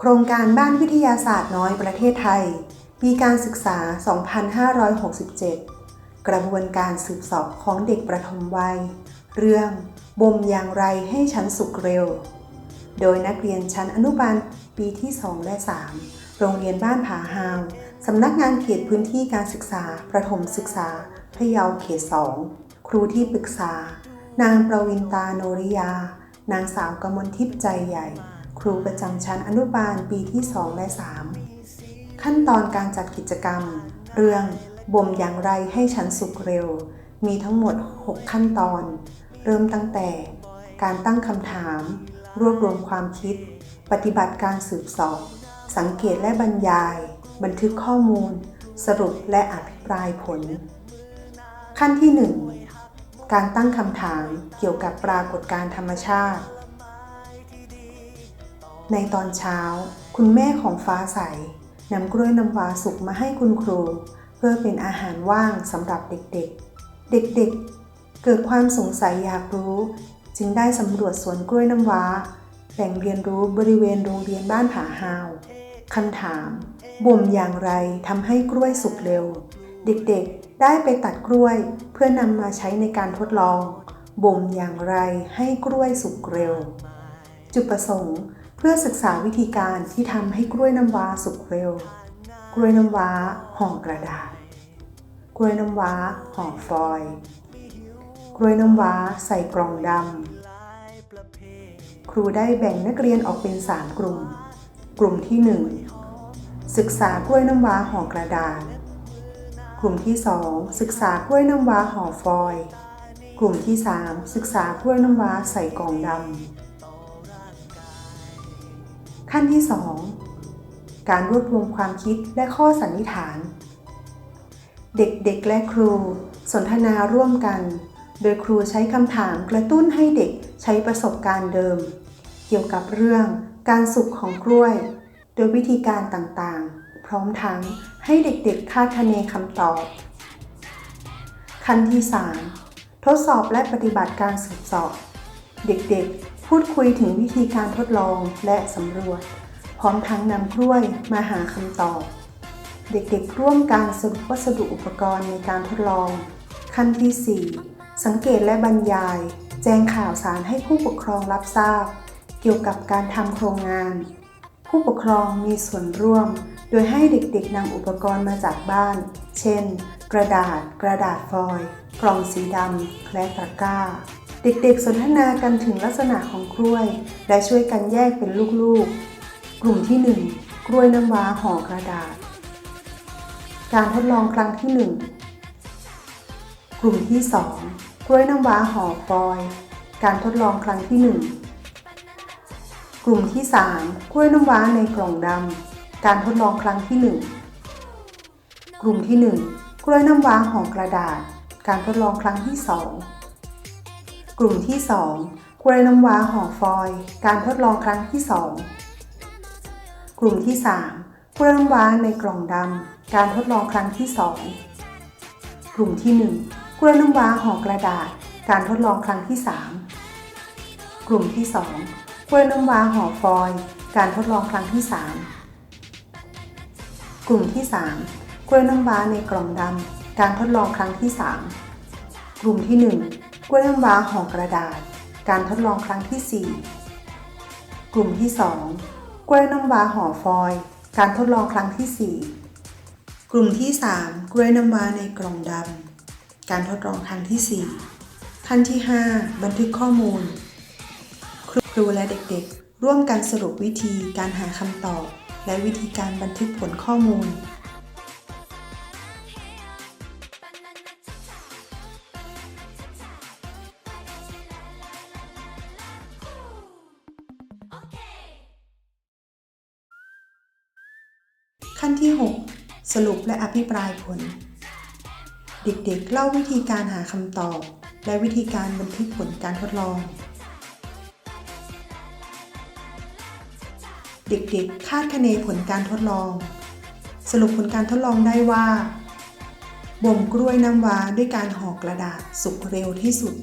โครงการบ้านวิทยาศาสตร์น้อยประเทศไทย ปีการศึกษา 2567 กระบวนการสืบสอบของเด็กประถมวัย เรื่องบ่มอย่างไรให้ฉันสุขเร็ว โดยนักเรียนชั้นอนุบาลปีที่ 2 และ 3 โรงเรียนบ้านผาฮาวสำนักงานเขตพื้นที่การศึกษา ประถมศึกษาพะเยาเขต 2 ครูที่ปรึกษา นางประวินตาโนริยา นางสาวกมลทิพย์ใจใหญ่ ครูประจำชั้นอนุบาลปีที่ 2 และ 3 ขั้นตอนการจัดกิจกรรม เรื่องบ่มอย่างไรให้ฉันสุขเร็ว มีทั้งหมด 6 ขั้นตอน เริ่มตั้งแต่การตั้งคำถาม รวบรวมความคิด ปฏิบัติการสืบสอบ สังเกตและบรรยาย บันทึกข้อมูล สรุปและอภิปรายผล ขั้นที่ 1 การตั้งคำถามเกี่ยวกับปรากฏการธรรมชาติ ในตอนเช้า คุณแม่ของฟ้าใสนำกล้วยน้ำว้าสุกมาให้คุณครู เพื่อเป็นอาหารว่างสำหรับเด็กๆ เด็กๆเกิดความสงสัยอยากรู้ จึงได้สำรวจสวนกล้วยน้ำว้าแหล่งเรียนรู้บริเวณโรงเรียนบ้านผาฮาว คำถาม บ่มอย่างไรทำให้กล้วยสุกเร็ว เด็กๆ ได้ไปตัดกล้วยเพื่อนำมาใช้ในการทดลอง บ่มอย่างไรให้กล้วยสุกเร็ว จุดประสงค์ เพื่อศึกษาวิธีการที่ทำให้กล้วยน้ำว้าสุกเร็ว กล้วยน้ำว้าห่อกระดาษ กล้วยน้ำว้าห่อฟอยล์กล้วยน้ำว้าใส่กล่องดำ ครูได้แบ่งนักเรียนออกเป็น3กลุ่ม กลุ่มที่1ศึกษากล้วยน้ำว้าห่อกระดาษ กลุ่มที่2ศึกษากล้วยน้ำว้าห่อฟอยล์กลุ่มที่3ศึกษากล้วยน้ำว้าใส่กล่องดำ ขั้นที่ 2 การรวบรวมความคิดและข้อสันนิษฐาน เด็กๆ และครู สนทนาร่วมกัน โดยครูใช้คำถามกระตุ้นให้เด็กใช้ประสบการณ์เดิม เกี่ยวกับเรื่องการสุกของกล้วย โดยวิธีการต่างๆ พร้อมทั้งให้เด็กๆ คาดคะเนคำตอบ ขั้นที่ 3 ทดสอบและปฏิบัติการสืบสอบ เด็กๆ พูดคุยถึงวิธีการทดลองและสำรวจ พร้อมทั้งนำกล้วยมาหาคำตอบ เด็กๆ ร่วมการสรุปวัสดุอุปกรณ์ในการทดลอง ขั้นที่ 4 สังเกตและบรรยาย แจ้งข่าวสารให้ผู้ปกครองรับทราบ เกี่ยวกับการทำโครงงาน ผู้ปกครองมีส่วนร่วม โดยให้เด็กๆนำอุปกรณ์มาจากบ้าน เช่น กระดาษ กระดาษฟอยล์กล่องสีดำและตะกร้า เด็กๆสนทนากันถึงลักษณะของกล้วย และช่วยกันแยกเป็นลูกๆ กลุ่มที่ 1 กล้วยน้ำว้าห่อกระดาษ การทดลองครั้งที่ 1 กลุ่มที่ 2 กล้วยน้ำว้าห่อฟอย การทดลองครั้งที่ 1 กลุ่มที่ 3 กล้วยน้ำว้าในกล่องดำการทดลองครั้งที่ 1 กลุ่มที่ 1 กล้วยน้ำว้าห่อกระดาษ การทดลองครั้งที่ 2 กลุ่มที่ 2 กล้วยน้ำว้าห่อฟอยล์การทดลองครั้งที่ 2 กลุ่มที่ 3 กล้วยน้ำว้าในกล่องดำการทดลองครั้งที่ 2 กลุ่มที่ 1 กล้วยน้ำว้าห่อกระดาษ การทดลองครั้งที่ 3 กลุ่มที่ 2 กล้วยน้ำว้าห่อฟอยล์การทดลองครั้งที่ 3 กลุ่มที่ 3 กล้วยน้ำว้าในกล่องดำการทดลองครั้งที่ 3 กลุ่มที่ 1 กล้วยน้ำว้าห่อกระดาษ การทดลองครั้งที่ 4 กลุ่มที่ 2 กล้วยน้ำว้าห่อฟอยล์การทดลองครั้งที่ 4 กลุ่มที่ 3 กล้วยน้ำว้าในกล่องดำการทดลองครั้งที่ 4 ขั้นที่ 5 บันทึกข้อมูล ครูและเด็กๆ ร่วมกันสรุปวิธีการหาคำตอบ และวิธีการบันทึกผลข้อมูล ขั้นที่ 6 สรุปและอภิปรายผล เด็กๆ เล่าวิธีการหาคำตอบ และวิธีการบันทึกผลการทดลอง เด็กๆ คาดคะเนผลการทดลอง สรุปผลการทดลองได้ว่าบ่มกล้วยน้ำว้าด้วยการห่อกระดาษสุกเร็วที่สุด